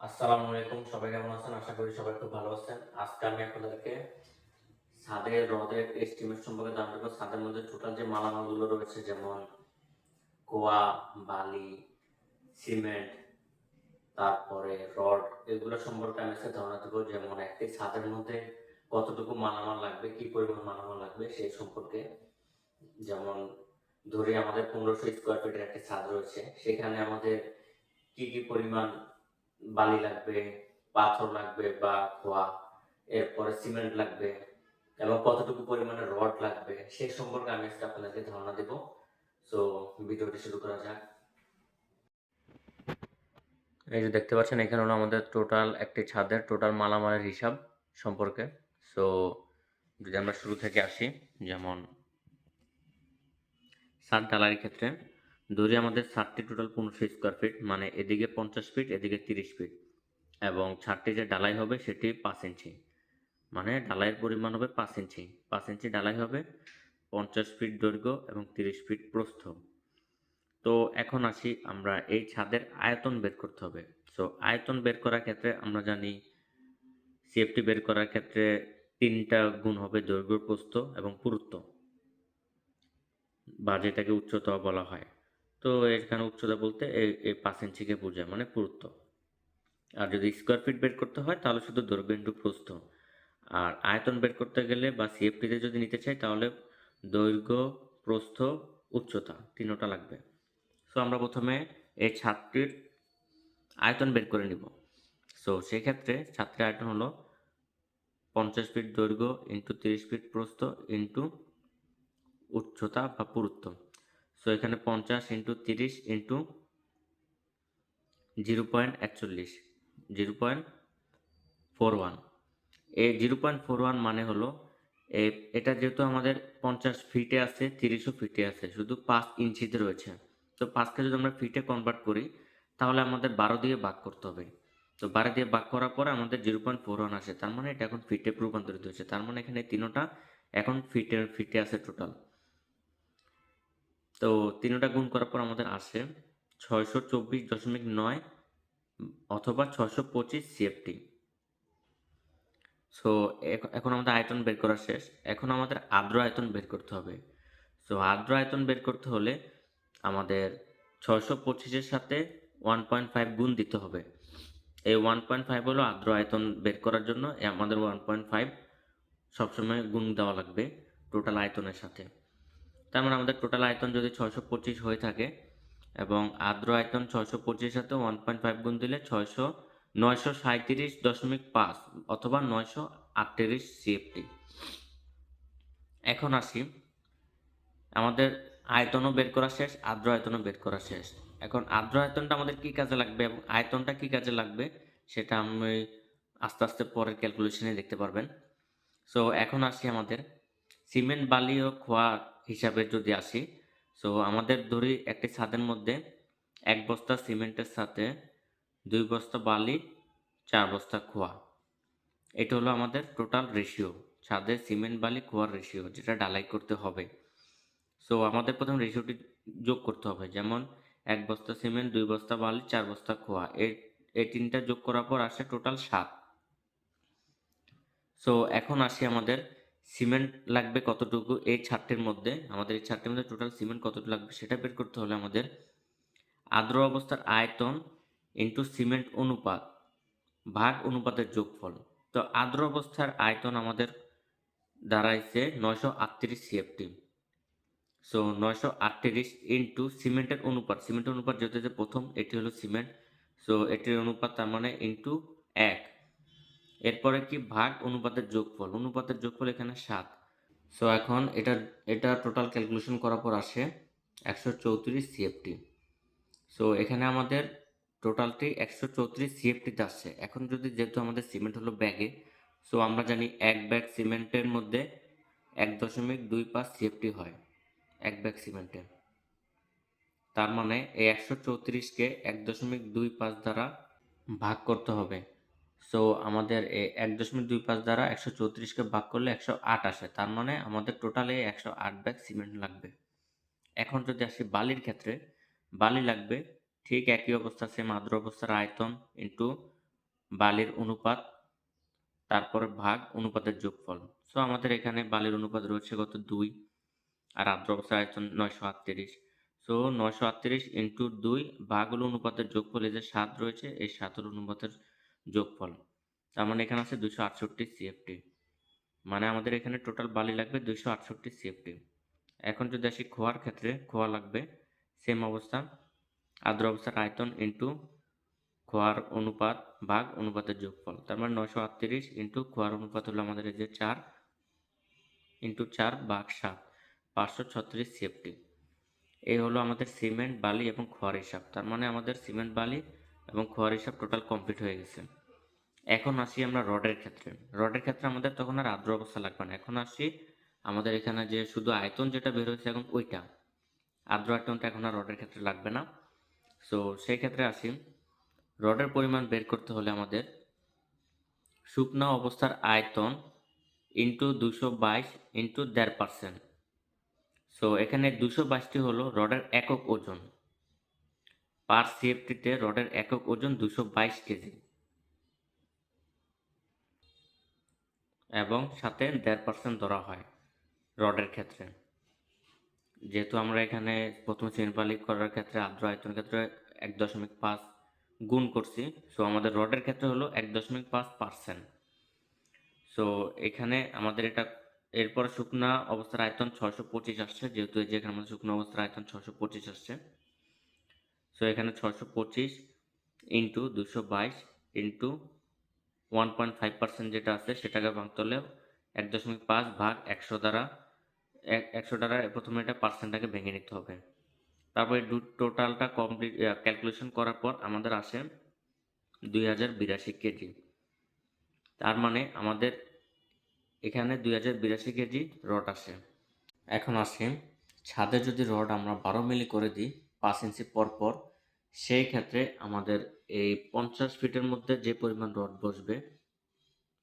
আসসালামু আলাইকুম, সবাই কেমন আছেন? আশা করি সবাই খুব ভালো আছেন। আজকে আমি আপনাদেরকে ছাদের রদের এস্টিমেট সম্পর্কে জানাব ছাদের মধ্যে টোটাল যে মালামালগুলো রয়েছে, যেমন কোয়া, বালি, সিমেন্ট, তারপরে রড, এগুলো সম্পর্কে আমি আজকে ধারণা দেবো, যেমন একটি ছাদের মধ্যে কতটুকু মালামাল লাগবে, কি পরিমাণ মালামাল লাগবে, সেই সম্পর্কে। যেমন ধরি, আমাদের পনেরোশো স্কোয়ার ফিটের একটি ছাদ রয়েছে। সেখানে আমাদের কি কি পরিমাণ বালি লাগবে, পাথর লাগবে বা খোয়া, এরপরে সিমেন্ট লাগবে এবং কতটুকু পরিমাণে রড লাগবে সেই সম্পর্কে আমি আজকে আপনাদেরকে ধারণা দেব। সো ভিডিওটি শুরু করা যাক। এই যে দেখতে পাচ্ছেন, এখানে হলো আমাদের টোটাল একটি ছাদের টোটাল মালামালের হিসাব সম্পর্কে। সো যদি আমরা শুরু থেকে আসি, যেমন ছাদ ঢালাইয়ের ক্ষেত্রে ধরি আমাদের ছাদটি টোটাল পনেরোশো স্কোয়ার ফিট মানে এদিকে পঞ্চাশ ফিট এদিকে তিরিশ ফিট এবং ছাদটি যে ঢালাই হবে সেটি পাঁচ ইঞ্চি। মানে ঢালাইয়ের পরিমাণ হবে পাঁচ ইঞ্চি। পাঁচ ইঞ্চি ঢালাই হবে পঞ্চাশ ফিট দৈর্ঘ্য এবং তিরিশ ফিট প্রস্থ। তো এখন আসি আমরা এই ছাদের আয়তন বের করতে হবে। সো আয়তন বের করার ক্ষেত্রে আমরা জানি সিএফটি বের করার ক্ষেত্রে তিনটা গুণ হবে দৈর্ঘ্য, প্রস্থ এবং পুরুত্ব, বা যেটাকে উচ্চতা বলা হয়। তো এখানে উচ্চতা বলতে এই পাঁচ ইঞ্চিকে বোঝায় মানে পুরুত্ব। আর যদি স্কোয়ার ফিট বের করতে হয়, তাহলে শুধু দৈর্ঘ্য ইন্টু প্রস্থ। আর আয়তন বের করতে গেলে বা সিএফটিতে যদি নিতে চাই, তাহলে দৈর্ঘ্য, প্রস্থ, উচ্চতা তিনোটা লাগবে। সো আমরা প্রথমে এই ছাদটির আয়তন বের করে নিব। সো সেক্ষেত্রে ছাত্রের আয়তন হলো পঞ্চাশ ফিট দৈর্ঘ্য ইন্টু তিরিশ ফিট প্রস্থ ইন্টু উচ্চতা বা পুরুত্ব। সো এখানে পঞ্চাশ ইন্টু তিরিশ ইন্টু জিরো পয়েন্ট একচল্লিশ জিরো পয়েন্ট ফোর ওয়ান এই জিরো পয়েন্ট ফোর ওয়ান মানে হলো এটা যেহেতু আমাদের পঞ্চাশ ফিটে আছে, তিরিশও ফিটে আছে, শুধু পাঁচ ইঞ্চিতে রয়েছে। তো পাঁচকে যদি আমরা ফিটে কনভার্ট করি, তাহলে আমাদের বারো দিয়ে ভাগ করতে হবে। তো বারো দিয়ে ভাগ করার পরে আমাদের জিরো পয়েন্ট ফোর ওয়ান আসে, তার মানে এটা এখন ফিটে রূপান্তরিত হয়েছে, তার মানে এখানে তিনোটা এখন ফিটে ফিটে আছে টোটাল তো তিনটা গুণ করার পর আমাদের আসে ছয়শো চব্বিশ দশমিক নয় অথবা ছয়শো পঁচিশ সিএফটি সো এখন আমাদের আয়তন বের করা শেষ। এখন আমাদের আর্দ্র আয়তন বের করতে হবে। সো আর্দ্র আয়তন বের করতে হলে আমাদের ছয়শো পঁচিশের সাথে ওয়ান পয়েন্ট ফাইভ গুণ দিতে হবে। এই ওয়ান পয়েন্ট ফাইভ হলো আর্দ্র আয়তন বের করার জন্য। আমাদের ওয়ান পয়েন্ট ফাইভ সবসময় গুণ দেওয়া লাগবে টোটাল আয়তনের সাথে। তার মানে আমাদের টোটাল আয়তন যদি ছয়শো পঁচিশ হয়ে থাকে এবং আর্দ্র আয়তন ছয়শো পঁচিশের সাথে ওয়ান পয়েন্ট ফাইভ গুণ দিলে ছয়শো নয়শো সাঁত্রিশ দশমিক পাঁচ অথবা নয়শো আটত্রিশ সিএফটি এখন আসি, আমাদের আয়তনও বের করা শেষ, আর্দ্র আয়তনও বের করা শেষ। এখন আর্দ্র আয়তনটা আমাদের কি কাজে লাগবে এবং আয়তনটা কি কাজে লাগবে সেটা আমি আস্তে আস্তে পরের ক্যালকুলেশনে দেখতে পারবেন। সো এখন আসি আমাদের, সিমেন্ট বালি ও খোয়া হিসাবে যদি আসি সো আমাদের ধরি একটি ছাদের মধ্যে এক বস্তা সিমেন্টের সাথে, দুই বস্তা বালি, চার বস্তা খোয়া। এটা হলো আমাদের টোটাল রেশিও ছাদের সিমেন্ট, বালি, খোয়ার রেশিও যেটা ডালাই করতে হবে। সো আমাদের প্রথম রেশিওটি যোগ করতে হবে, যেমন এক বস্তা সিমেন্ট, দুই বস্তা বালি, চার বস্তা খোয়া। এই এই তিনটা যোগ করার পর আসে টোটাল সাত। সো এখন আসি আমাদের সিমেন্ট লাগবে কতটুকু? এই ছাদটির মধ্যে, আমাদের এই ছাদটির মধ্যে টোটাল সিমেন্ট কতটুকু লাগবে সেটা বের করতে হলে আমাদের আর্দ্র অবস্থার আয়তন ইন্টু সিমেন্ট অনুপাত ভাগ অনুপাতের যোগফল। তো আর্দ্র অবস্থার আয়তন আমাদের দাঁড়াইছে নয়শো আটত্রিশ সিএফটি সো নয়শো আটত্রিশ ইন্টু সিমেন্টের অনুপাত সিমেন্টের অনুপাত যেহেতু প্রথম, এটি হলো সিমেন্ট। সো এটির অনুপাত তার মানে ইন্টু এক। এরপরে কি ভাগ অনুপাতের যোগফল? অনুপাতের যোগফল এখানে সাত। সো এখন এটা এটা টোটাল ক্যালকুলেশন করার পর আসে একশো চৌত্রিশ সিএফটি সো এখানে আমাদের টোটালটি একশো চৌত্রিশ সিএফটিতে আসছে। এখন যদি যেহেতু আমাদের সিমেন্ট হলো ব্যাগে সো আমরা জানি এক ব্যাগ সিমেন্টের মধ্যে এক দশমিক দুই পাঁচ সিএফটি হয়, এক ব্যাগ সিমেন্টে তার মানে এই একশো চৌত্রিশকে এক দশমিক দুই পাঁচ দ্বারা ভাগ করতে হবে। সো আমাদের এক দশমিক দুই পাঁচ দ্বারা একশো চৌত্রিশকে ভাগ করলে একশো আট আসে। তার মানে আমাদের টোটালে একশো আট ব্যাগ সিমেন্ট লাগবে। এখন যদি আসি বালির ক্ষেত্রে, বালি লাগবে ঠিক একই অবস্থা সেম আদ্র অবস্থার আয়তন ইন্টু বালির অনুপাত, তারপরে ভাগ অনুপাতের যোগফল। সো আমাদের এখানে বালির অনুপাত রয়েছে কত? দুই। আর আর্দ্র অবস্থার আয়তন নয়শো আটত্রিশ। সো নয়শো আটত্রিশ ইন্টু দুই ভাগ হলো অনুপাতের যোগফল, এই যে সাত রয়েছে, এই সাতের অনুপাতের যোগফল। তার মানে এখানে আছে দুশো আটষট্টি সিএফটি মানে আমাদের এখানে টোটাল বালি লাগবে দুশো আটষট্টি সিএফটি এখন যদি আসি খোয়ার ক্ষেত্রে, খোয়া লাগবে সেম অবস্থা। আর্দ্র অবস্থার আয়তন ইন্টু খোয়ার অনুপাত ভাগ অনুপাতের যোগফল। তার মানে নয়শো আটত্রিশ ইন্টু খোয়ার অনুপাত হলো আমাদের এই যে চার ইন্টু চার ভাগ সাত, পাঁচশো ছত্রিশ সিএফটি এই হলো আমাদের সিমেন্ট বালি এবং খোয়ার হিসাব। তার মানে আমাদের সিমেন্ট বালি এবং খোয়ার হিসাব টোটাল কমপ্লিট হয়ে গেছে। এখন আসি আমরা রডের ক্ষেত্রে। রডের ক্ষেত্রে আমাদের তখন আর আর্দ্র অবস্থা লাগবে না। এখন আসি আমাদের এখানে যে শুধু আয়তন যেটা বের হয়েছে এখন ওইটা। আর্দ্র আয়তনটা এখন আর রডের ক্ষেত্রে লাগবে না। সো সেই ক্ষেত্রে আসি। রডের পরিমাণ বের করতে হলে আমাদের শুকনা অবস্থার আয়তন ইন্টু দুশো বাইশ ইন্টু দেড় পার্সেন্ট সো এখানে দুশো বাইশটি হলো রডের একক ওজন। পার সিএফটিতে রডের একক ওজন দুশো বাইশ কেজি। এবং সাথে দেড় পার্সেন্ট ধরা হয় রডের ক্ষেত্রে। যেহেতু আমরা এখানে প্রথমে সিনপালি করার ক্ষেত্রে আর্দ্র আয়তনের ক্ষেত্রে এক দশমিক পাঁচ গুণ করছি সো আমাদের রডের ক্ষেত্রে হলো এক দশমিক পাঁচ পার্সেন্ট। সো এখানে আমাদের এটা এরপর শুকনা অবস্থার আয়তন ছশো পঁচিশ আসছে, যেহেতু এই যে এখানে আমাদের শুকনো অবস্থার আয়তন ছশো পঁচিশ আসছে। সো এখানে ছশো পঁচিশ ইন্টু দুশো বাইশ into one point five percent যেটা আছে সেটাকে ভাঙতে এক দশমিক পাঁচ ভাগ একশো দ্বারা, এক একশো দ্বারা প্রথমে এটা পার্সেন্টটাকে ভেঙে নিতে হবে। তারপরে টোটালটা কমপ্লিট ক্যালকুলেশন করার পর আমাদের আসে দুই হাজার বিরাশি কেজি। তার মানে আমাদের এখানে দুই হাজার বিরাশি কেজি রড আসে। এখন আসে, ছাদে যদি রড আমরা বারো মিলি করে দিই পাঁচ ইঞ্চি পর পর, সেই ক্ষেত্রে আমাদের এই পঞ্চাশ ফিটের মধ্যে যে পরিমাণ রড বসবে,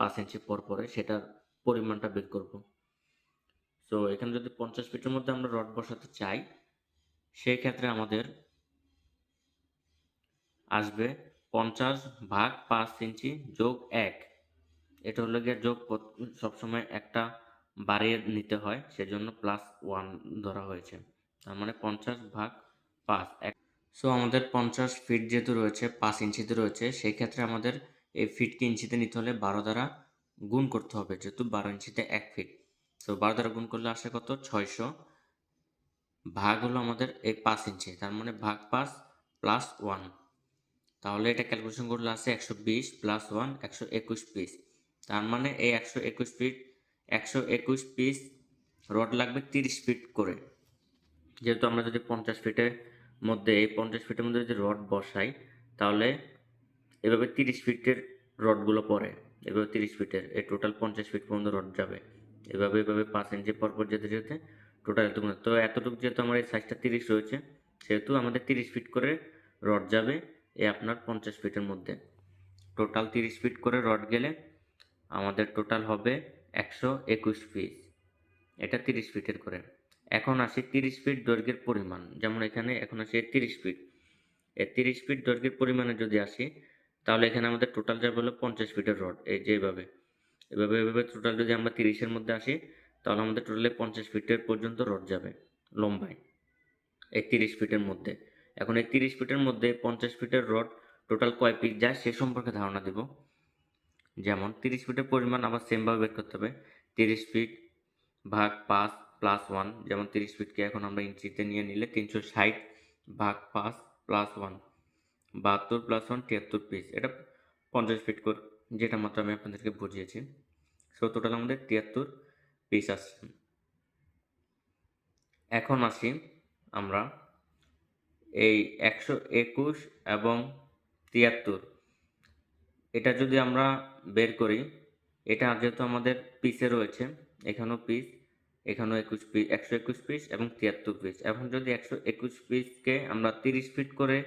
পাঁচ ইঞ্চি পর পরে সেটার পরিমাণটা বের করব। সো এখানে যদি পঞ্চাশ ফিটের মধ্যে আমরা রড বসাতে চাই, সেই ক্ষেত্রে আমাদের আসবে পঞ্চাশ ভাগ পাঁচ ইঞ্চি যোগ এক। এটা হলো গিয়ে যোগ সবসময় একটা বাড়িয়ে নিতে হয়, সেজন্য প্লাস ওয়ান ধরা হয়েছে। তার মানে পঞ্চাশ ভাগ পাঁচ সো আমাদের পঞ্চাশ ফিট যেহেতু রয়েছে, পাঁচ ইঞ্চিতে রয়েছে সেই ক্ষেত্রে আমাদের এই ফিটকে ইঞ্চিতে নিতে হলে বারো দ্বারা গুণ করতে হবে, যেহেতু বারো ইঞ্চিতে এক ফিট সো বারো দ্বারা গুণ করলে আসে কত? ছয়শো। ভাগ হলো আমাদের এই পাঁচ ইঞ্চি, তার মানে ভাগ পাঁচ প্লাস ওয়ান তাহলে এটা ক্যালকুলেশন করলে আসে একশো বিশ প্লাস ওয়ান একশো একুশ পিস তার মানে এই একশো একুশ ফিট একশো একুশ পিস রড লাগবে তিরিশ ফিট করে। যেহেতু আমরা যদি পঞ্চাশ ফিটের মধ্যে এই পঞ্চাশ ফিটের মধ্যে যদি রড বসাই, তাহলে এভাবে তিরিশ ফিটের রডগুলো পড়ে। এভাবে তিরিশ ফিটের, এই টোটাল পঞ্চাশ ফিট পর্যন্ত রড যাবে। এভাবে এভাবে পাঁচ ইঞ্চি পরপর যেতে যেতে টোটাল এতটুকু তো এতটুকু যেহেতু আমার এই সাইজটা তিরিশ রয়েছে, সেহেতু আমাদের তিরিশ ফিট করে রড যাবে এ আপনার পঞ্চাশ ফিটের মধ্যে। টোটাল তিরিশ ফিট করে রড গেলে আমাদের টোটাল হবে একশো একুশ পিস এটা তিরিশ ফিটের করে। এখন আসি তিরিশ ফিট দৈর্ঘ্যের পরিমাণ। যেমন এখানে এখন আসি তিরিশ ফিট এই তিরিশ ফিট দৈর্ঘ্যের পরিমাণে যদি আসি, তাহলে এখানে আমাদের টোটাল যাবে হলো পঞ্চাশ ফিটের রড এই যেভাবে। এভাবে এভাবে টোটাল যদি আমরা তিরিশের মধ্যে আসি, তাহলে আমাদের টোটালে পঞ্চাশ ফিটের পর্যন্ত রড যাবে লম্বায়, এই তিরিশ ফিটের মধ্যে। এখন এই তিরিশ ফিটের মধ্যে পঞ্চাশ ফিটের রড টোটাল কয় পিস যায়, সে সম্পর্কে ধারণা দেব। যেমন তিরিশ ফিটের পরিমাণ আবার সেমভাবে বের করতে হবে। তিরিশ ফিট ভাগ পাঁচ প্লাস ওয়ান যেমন তিরিশ ফিটকে এখন আমরা ইঞ্চিতে নিয়ে নিলে তিনশো ষাট ভাগ পাঁচ প্লাস ওয়ান বাহাত্তর প্লাস ওয়ান তিয়াত্তর পিস এটা পঞ্চাশ ফিট করে, যেটা মাত্র আমি আপনাদেরকে বুঝিয়েছি। সো টোটাল আমাদের তিয়াত্তর পিস আসছে। এখন আসি আমরা এই একশো একুশ এবং তিয়াত্তর। এটা যদি আমরা বের করি, এটা যেহেতু আমাদের পিসে রয়েছে, এখানেও পিস এখানেও একুশ পিস একশো একুশ পিস এবং তিয়াত্তর পিস। এখন যদি একশো একুশ পিসকে আমরা তিরিশ ফিট করে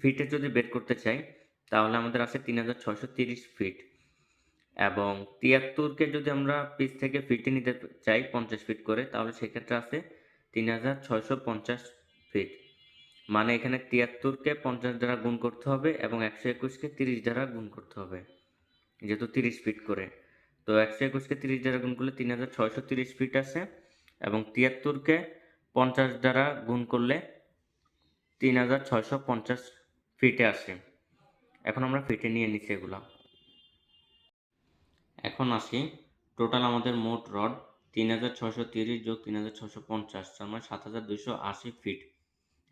ফিটে যদি বের করতে চাই, তাহলে আমাদের আছে তিন হাজার ছশো তিরিশ ফিট। এবং তিয়াত্তরকে যদি আমরা পিস থেকে ফিটে নিতে চাই পঞ্চাশ ফিট করে, তাহলে সেক্ষেত্রে আছে তিন হাজার ছয়শো পঞ্চাশ ফিট। মানে এখানে তিয়াত্তরকে পঞ্চাশ দ্বারা গুণ করতে হবে এবং একশো একুশকে তিরিশ দ্বারা গুণ করতে হবে, যেহেতু তিরিশ ফিট করে। তো একশো একুশকে তিরিশ দ্বারা গুণ করলে তিন হাজার ছয়শো তিরিশ ফিট আসে এবং তিয়াত্তরকে পঞ্চাশ দ্বারা গুণ করলে তিন হাজার ছয়শো পঞ্চাশ ফিটে আসে এখন আমরা ফিটে নিয়ে নিচ্ছি এগুলা। এখন আসি টোটাল আমাদের মোট রড, তিন হাজার ছশো তিরিশ যোগ তিন হাজার ছশো পঞ্চাশ, তার মানে সাত হাজার দুইশো আশি ফিট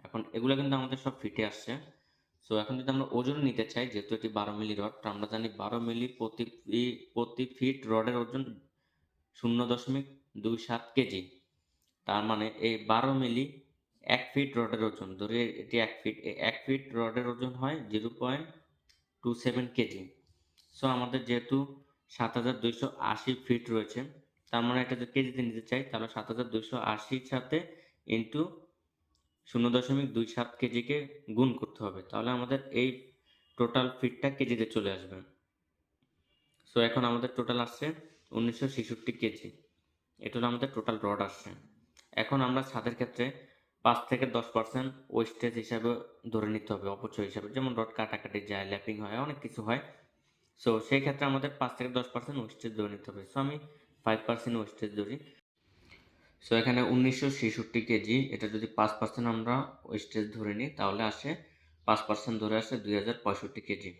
এখন এগুলো কিন্তু আমাদের সব ফিটে আসছে সো এখন যদি আমরা ওজন নিতে চাই, যেহেতু এটি বারো মিলি রড আমরা জানি বারো মিলি প্রতি প্রতি ফিট রডের ওজন শূন্য দশমিক দুই সাত কেজি। তার মানে এই বারো মিলি এক ফিট রডের ওজন, ধরে এটি এক ফিট এক ফিট রডের ওজন হয় zero point two seven KG. So আমাদের যেহেতু সাত হাজার দুইশো আশি ফিট রয়েছে, তার মানে এটা যদি কেজিতে নিতে চাই, তাহলে সাত হাজার দুইশো আশির সাথে ইন্টু শূন্য দশমিক দুই সাত কেজিকে গুণ করতে হবে। তাহলে আমাদের এই টোটাল ফিটটা কেজিতে চলে আসবে। সো এখন আমাদের টোটাল আসছে উনিশশো ছেষট্টি কেজি। এটা হলো আমাদের টোটাল রড আসছে। এখন আমরা ছাদের ক্ষেত্রে পাঁচ থেকে দশ পার্সেন্ট ওয়েস্টেজ হিসাবে ধরে নিতে হবে, অপচয় হিসাবে। যেমন রড কাটাকাটি যায় ল্যাপিং হয়, অনেক কিছু হয়। সো সেই ক্ষেত্রে আমাদের পাঁচ থেকে দশ পার্সেন্ট ওয়েস্টেজ ধরে নিতে হবে। সো আমি ফাইভ পার্সেন্ট ওয়েস্টেজ ধরি। সো এখানে উনিশশো ছেষট্টি কেজি, এটা যদি পাঁচ পার্সেন্ট আমরা ওয়েস্টেজ ধরে নিই, তাহলে আসে পাঁচ পার্সেন্ট ধরে আসে দুই হাজার পঁয়ষট্টি কেজি।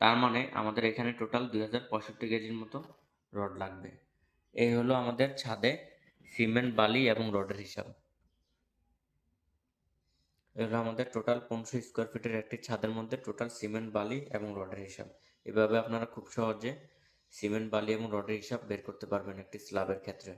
তার মানে আমাদের এখানে টোটাল দুই হাজার পঁয়ষট্টি কেজির মতো রড লাগবে। এই হলো আমাদের ছাদে সিমেন্ট, বালি এবং রডের হিসাব। এগুলো আমাদের টোটাল পনেরোশো স্কোয়ার ফিটের একটি ছাদের মধ্যে টোটাল সিমেন্ট, বালি এবং রডের হিসাব। এভাবে আপনারা খুব সহজে সিমেন্ট, বালি এবং রডের হিসাব বের করতে পারবেন একটি স্ল্যাবের ক্ষেত্রে।